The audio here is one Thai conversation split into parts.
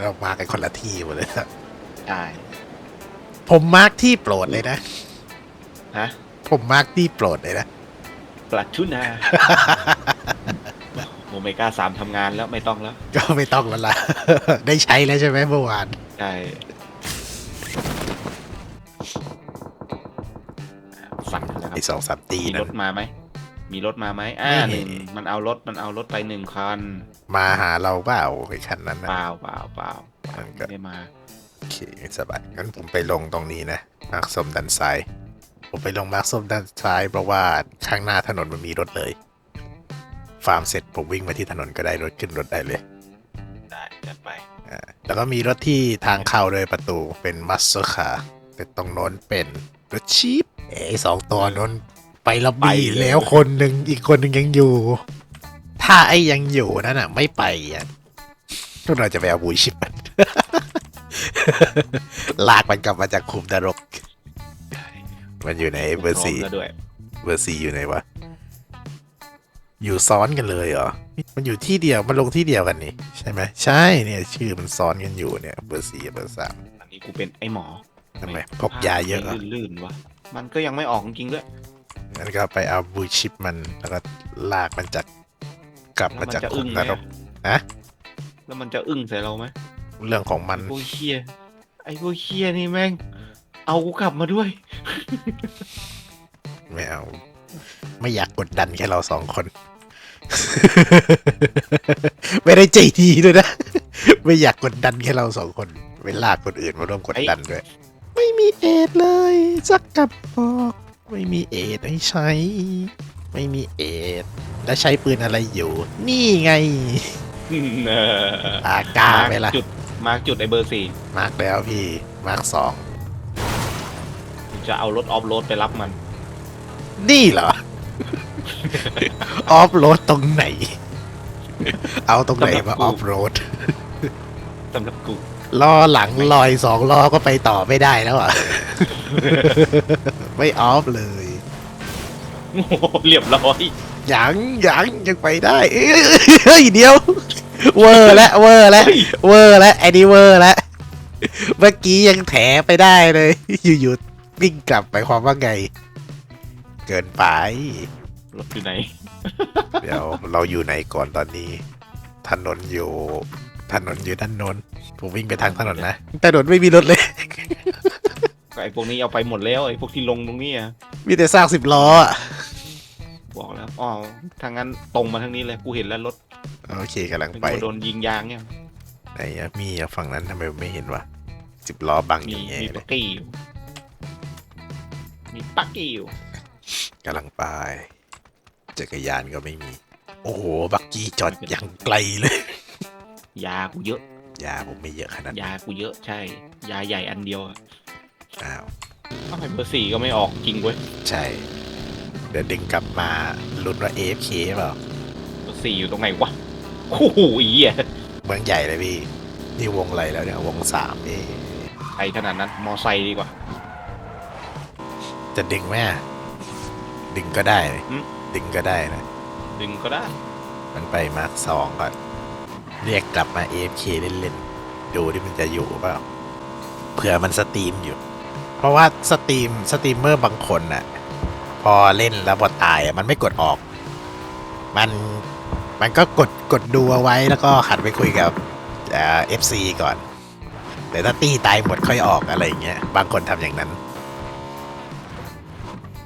เรามากันคนละที่หมดเลยครับใช่ผมมาร์กที่โปรดเลยนะ ฮะผมมาร์กที่โปรดเลยนะ ปลาทูนาโอเมก้าสามทำงานแล้วไม่ต้องแล้ว ก็ไม่ต้องแล้วล่ะ ได้ใช้แล้วใช่ไหมเมื่อวาน ใช่สั่งแล้วครัไอ้บสองสามตีมีรนั้ถนมาไหม มีรถมาไหมอ่าไม่หนึ่งมันเอารถมันเอารถไปหนึ่งคัน มาหาเราเปล่าไอ้คันนั้นเปนะล่าเปล่าเปล่ามันก็ไม่ได้มาโอเคสบายงั้นผมไปลงตรงนี้นะมาร์กส้มด้านซ้ายผมไปลงมาร์กส้มด้านซ้ายเพราะว่าข้างหน้าถนนมันมีรถเลย ฟาร์มเสร็จผมวิ่งมาที่ถนนก็ได้รถขึ้นรถได้เลยได้จัดไปอ่าแล้วก็มีรถที่ทางเข้าโดยประตูเป็นมัสเซอร์คาร์แต่ตรงโน้นเป็นรถชีพเอ้สองตัวโน้น ไปล็อบบี้ไปเลย แล้วคนหนึ่งอีกคนหนึ่งยังอยู่ ถ้าไอ้ยังอยู่นั่นอะ ไม่ไปอะพวกเราจะไปเอาบูชิปมัน ลากมันกลับมาจากคุมนรก มันอยู่ในเบอร์สี่พมแล้วด้วย เบอร์สี่อยู่ไหนวะ อยู่ซ้อนกันเลยเหรอ มันอยู่ที่เดียว มันลงที่เดียวกันนี่ ใช่ไหม ใช่ เนี่ย ชื่อมันซ้อนกันอยู่เนี่ย เบอร์สี่กับเบอร์สามอันนี้กูเป็นไอ้หมอทำไมพกยาเยอะเหรอ ลื่นๆวะ มันก็ยังไม่ออกจริงๆด้วย งั้นก็ไปเอาบูชิปมันแล้วก็ลากมันจากกลับมาจากแล้วมันจะคุอึ้กงนไหมรอะกนะแล้วมันจะอึ้งใส่เราไหมเรื่องของมันไอ้พวกเฮียไอ้พวกเฮียนี่แม่ง เอากูกลับมาด้วย ไม่เอา ไม่อยากกดดันแค่เราสองคน ไม่ได้ใจดีด้วยนะ ไม่อยากกดดันแค่เราสองคนไปลากคนอื่นมาร่วมกดดันด้วย ไม่มีเอทเลยสักกับบอก ไม่มีเอทให้ใช้ ไม่มีเอทแล้วใช้ปืนอะไรอยู่ นี่ไง เอออากาไหมล่ะจุดมาร์กจุดไอ้เบอร์สี่มาร์กแล้วพี่ มาร์กสอง จะเอารถออฟโรดไปรับมัน นี่เหรอ ออฟโรดตรงไหน เอาตรงไหนมาออฟโรด สำหรับกู ล้อหลังลอยสองล้อก็ไปต่อไม่ได้แล้วอะ ไม่ออฟเลย โอ้โหเรียบร้อยยังยังยังไปได้ เอ้ยเฮ้ยเดียว เวอร์แล้วเวอร์แล้วเฮ้ยเวอร์แล้วไอ้นี่เวอร์แล้วเมื่อกี้ยังแถไปได้เลย อยู่ๆวิ่งกลับไปความว่าไง เกินไป รถอยู่ไหน เดี๋ยวเราอยู่ไหนก่อนตอนนี้ ถนนอยู่ ถนนอยู่ด้านโน้นผมวิ่งไปทางถนนนะถนนไม่มีรถเลยไอ้พวกนี้เอาไปหมดแล้วไอ้พวกที่ลงตรงนี้อะมีแต่ซากสิบล้ออะบอกแล้วอ๋อทางนั้นตรงมาทางนี้เลยกูเห็นแล้วรถโอเคกำลังเป็นไปโดนยิงยางเนี่ยไหนอะมีอะฝั่งนั้นทำไมไม่เห็นวะสิบล้อบังอมียู่แง่มีเลปัยกกี้อยู่มีปักกี้อยู่กำลังไปจักรยานก็ไม่มี โอ้โหบักกี้จอดอย่างไกลเลย ยากูเยอะ ยาผมไม่เยอะขนาดนั้นยากูเยอะใช่ ยาใหญ่อันเดียวอะอ้าวทำไมเบอร์สี่ก็ไม่ออกจริงเว้ยใช่ เดี๋ยวดึงกลับมาลุ้นว่า AFK เปล่าเบอร์สี่อยู่ตรงไหนวะโอ้โหอีอะเมืองใหญ่เลยพี่ นี่วงอะไรแล้วเนี่ยวงสามเอ๊ะใครขนาดนั้นมอไซค์ดีกว่า จะดึงไหมอะดึงก็ได้นะอืม ดึงก็ได้นะดึงก็ได้ มันไปมาร์คสองก่อน เรียกกลับมา AFK เล่นๆ ดูที่มันจะอยู่เปล่าเผื่อมันสตรีมอยู่ เพราะว่าสตรีมสตรีมเมอร์บางคนน่ะ พอเล่นแล้วพอตายอะมันไม่กดออก มันมันก็กดกดดูเอาไว้แล้วก็หันไปคุยกับเอฟซีก่อน แต่ถ้าตีตายหมดค่อยออกอะไรอย่างเงี้ยบางคนทำอย่างนั้น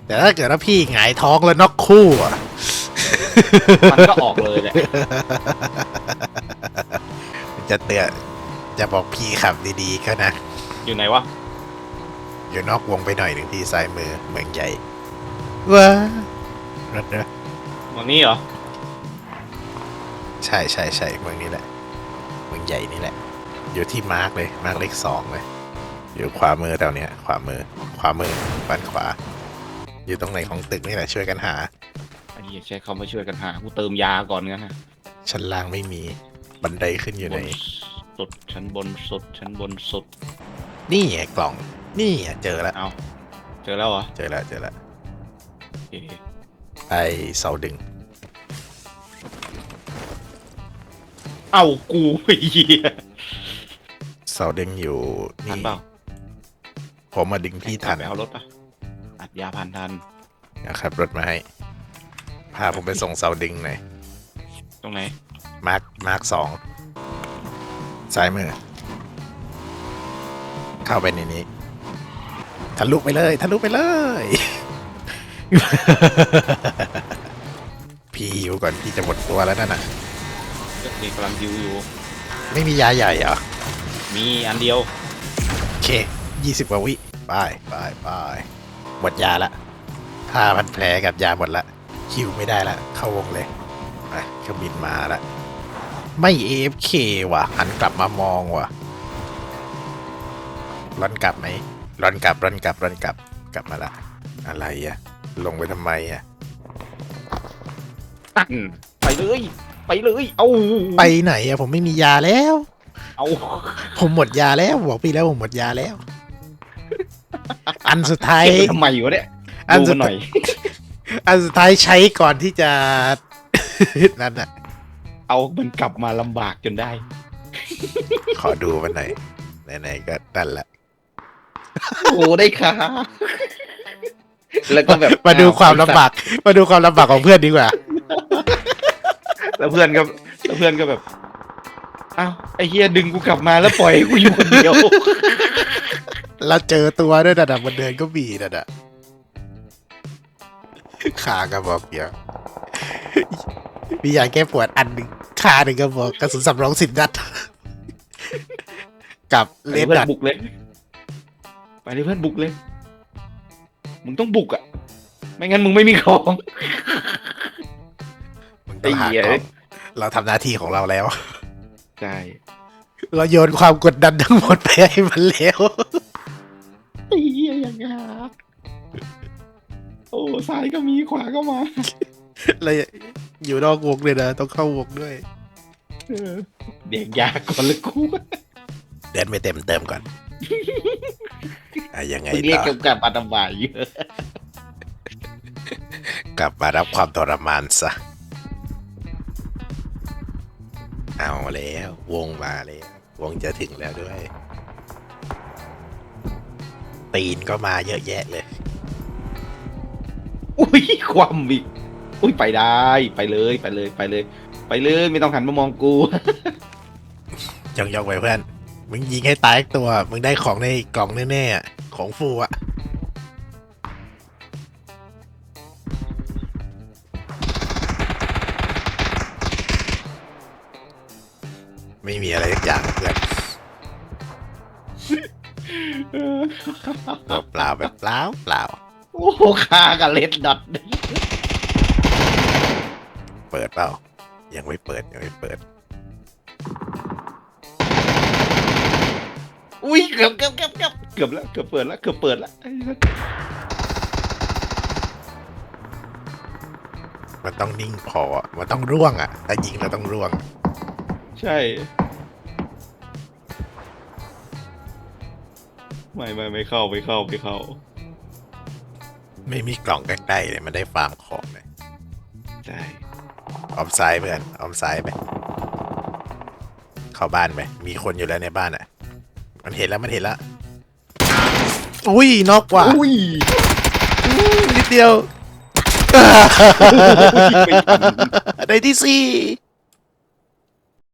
แต่ถ้าเกิดว่าพี่หงายท้องแล้วนอกคู่อะมันก็ออกเลยแหละ จะเตือนจะบอกพี่ขับดีๆก็นะ อยู่ไหนวะ อยู่นอกวงไปหน่อยหนึ่งที่ซ้ายมือเมืองใหญ่ว้ารถนะวันนี้เหรอ ใช่ใช่ใช่เมืองนี้แหละ เมืองใหญ่นี่แหละ อยู่ที่มาร์กเลยมาร์กเลขสองเลย อยู่ขวามือแถวเนี้ยขวามือ ขวามือฝั่นขวา อยู่ตรงไหนของตึกนี่แหละช่วยกันหาไอ้เหี้ยใช้คำว่าช่วยกันหา กูเติมยาก่อนงั้นนะชั้นล่างไม่มี บันไดขึ้นอยู่บในนสุดชั้นบนสุดชั้นบนสุดนี่ไงกล่อง นี่ไงเจอแล้ว เอาเจอแล้วเหรอเจอแล้ว เจอแล้วโอเคไอเสาดึง เอ้ากูไอ้เหี้ยเสาเด้งอยู่ทันี่นเปล่าผมมาดึงพี่ทันไปเอารถปะอัดยาพันทันนะครับ รถมาให้ พาผมไปส่งเสาดึงหน่อยตรงไหน มาร์คมาร์คสองซ้ายมือ เข้าไปในนี้ทะลุไปเลยทะลุไปเลย พี่หิวก่อนพี่จะหมดตัวแล้วนั่นน่ะเด็กกำลังดิวอยู่ ไม่มียาใหญ่เหรอ มีอันเดียว โอเคยี่สิบกว่าวิไปไปไปหมดยาละผ้าพันแผลกับยาหมดละคิวไม่ได้ละ เข้าวงเลยไปเครื่องบินมาละ ไม่ AFK ว่ะ หันกลับมามองว่ะร่อนกลับไหมร่อนกลับร่อนกลับร่อนกลับกลับมาละ อะไรอะลงไปทำไมอะตั้นไปเลย ไปเลย เอาไปไหนอะผมไม่มียาแล้ว เอาผมหมดยาแล้วบอกพี่แล้วผมหมดยาแล้ว อันสุดท้ายเก็บไปทำไมวะเนี่ยอันดูสุมัดนหน่อย อันสุดท้ายใช้ก่อนที่จะ นั่นอะ เอามันกลับมาลำบากจนได้ ขอดูมันหน่อยไหนๆก็นั่นแหละ โอ้ได้ค่ะ แล้วก็แบบมาดูความลำบาก มาดูความลำบากของเพื่อนดีกว่า แล้วเพื่อนก็แล้วเพื่อนก็แบบอ้าวไอ้เฮียดึงกูกลับมาแล้วปล่อยให้กูอยู่คนเดียวเราเจอตัวด้วยนะมันเดินก็บีนะนะขากระบอกเดียวมียาแก้ปวดอันหนึ่ง คาหนึ่งกระบอกกระสุนสำรองสิบนัด กับเลเลนเพื่อดัดนบุกเลย ไปเลยเพื่อนบุกเลย มึงต้องบุกอะ ไม่งั้นมึงไม่มีของ มึงต้องหาไอ้เหี้ยกล่องเราทำหน้าที่ของเราแล้ว ใช่เราโยนความกดดันทั้งหมดไปให้มันแล้วไอ้เหี้ยอย่างงาโอ้ ซ้ายก็มีขวาก็มาเลย อยู่นอกวงเลยนะ ต้องเข้าวงด้วยเออเด็กยากก่อนเลยกูเดินไปเต็มเติมก่อนอะยังไงมึงเรียกต่อเกี่ยวกับอัตบายเยอะกลับมารับความทรมานซะ เอาแล้ว วงมาแล้ว วงจะถึงแล้วด้วย ตีนก็มาเยอะแยะเลย อุ้ยความอีก อุ้ยไปได้ไปเลยไปเลยไปเลย ไปเลยไม่ต้องหันมามองกูย่องย่องไปเพื่อนมึงยิงให้ตายอีกตัว มึงได้ของในกล่องแน่ๆอะของฟูอะไม่มีอะไรสักอย่างเพื่อนแบบเปล่าแบบเปล่าเปล่าโอ้โหคากับเลดดอท เปิดเปล่า ยังไม่เปิด ยังไม่เปิด อุ้ยเกือบเกือบเกือบเกือบเกือบแล้วเกือบเปิดแล้วเกือบเปิดแล้วมันต้องนิ่งพออะมันต้องร่วงอะถ้ายิงเราต้องร่วง ใช่ ไม่ไม่ไม่เข้าไม่เข้าไม่เข้า ไม่มีกล่องใกล้ๆเลยมันได้ฟาร์มของเลยใช่ ออมซ้ายเพื่อนออมซ้ายไป เข้าบ้านไป มีคนอยู่แล้วในบ้านอะ มันเห็นแล้วมันเห็นแล้ว อุ้ยนอกกว่าอุ้ยนิดเดียวไม่ทันได้ที่สี่